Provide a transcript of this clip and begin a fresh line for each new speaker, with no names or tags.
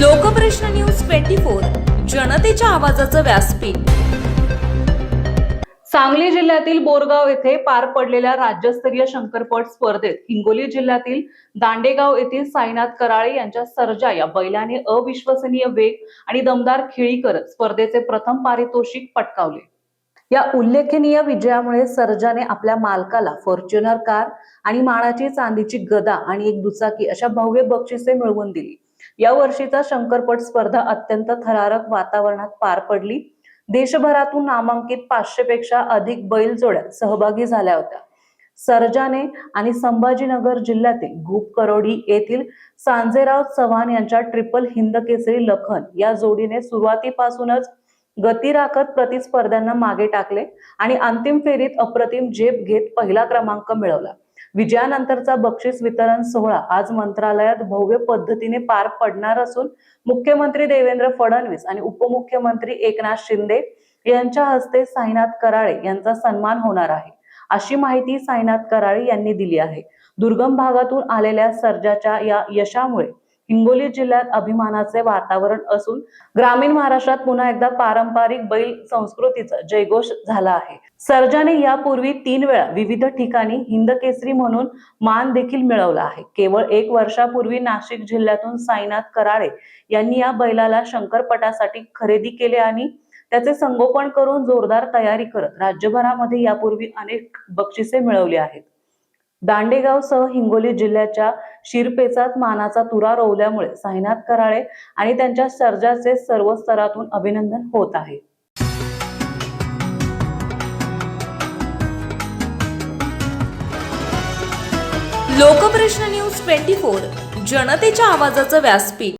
Lokprashna news twenty four जनतेच्या आवाजाचं व्यासपीठ.
सांगली जिल्ह्यातील बोरगाव येथे पार पडलेल्या राज्यस्तरीय शंकरपट स्पर्धेत हिंगोली जिल्ह्यातील दांडेगाव येथील साईनाथ कराळे यांच्या सर्जा या बैलाने अविश्वसनीय वेग आणि दमदार खेळी करत स्पर्धेचे प्रथम पारितोषिक पटकावले. या उल्लेखनीय विजयामुळे सर्जाने आपल्या मालकाला फॉर्च्युनर कार आणि माळाची चांदीची गदा आणि एक दुचाकी अशा भव्य बक्षिसे मिळवून दिली. या वर्षीचा शंकरपट स्पर्धा अत्यंत थरारक वातावरणात पार पडली. देशभरातून नामांकित पाचशे पेक्षा अधिक बैलजोड्या सहभागी झाल्या होत्या. सर्जाने आणि संभाजीनगर जिल्ह्यातील घुपकरोडी येथील सांजेराव चव्हाण यांच्या ट्रिपल हिंद केसरी लखन या जोडीने सुरुवातीपासूनच गती राखत प्रतिस्पर्ध्यांना मागे टाकले आणि अंतिम फेरीत अप्रतिम झेप घेत पहिला क्रमांक मिळवला. विजयानंतरचा बक्षीस वितरण सोहळा आज मंत्रालयात भव्य पद्धतीने पार पडणार असून मुख्यमंत्री देवेंद्र फडणवीस आणि उपमुख्यमंत्री एकनाथ शिंदे यांच्या हस्ते साईनाथ कराळे यांचा सन्मान होणार आहे. अशी माहिती साईनाथ कराळे यांनी दिली आहे. दुर्गम भागातून आलेल्या सर्जाच्या या यशामुळे हिंगोली जिल्ह्यात अभिमानाचे वातावरण असून ग्रामीण महाराष्ट्रात पुन्हा एकदा पारंपरिक बैल संस्कृतीचा जयघोष झाला आहे. सर्जाने यापूर्वी तीन वेळा विविध ठिकाणी हिंद केसरी म्हणून मान देखील मिळवला आहे. केवळ एक वर्षापूर्वी नाशिक जिल्ह्यातून साईनाथ कराळे यांनी या बैलाला शंकरपटासाठी खरेदी केले आणि त्याचे संगोपन करून जोरदार तयारी करत राज्यभरामध्ये यापूर्वी अनेक बक्षिसे मिळवली आहेत. दांडेगावसह हिंगोली जिल्ह्याच्या शिरपेचात मानाचा तुरा रोवल्यामुळे साईनाथ कराळे आणि त्यांच्या सर्जाचे सर्व स्तरातून अभिनंदन होत आहे.
लोकप्रश्न न्यूज ट्वेंटी फोर जनतेच्या आवाजाचं व्यासपीठ.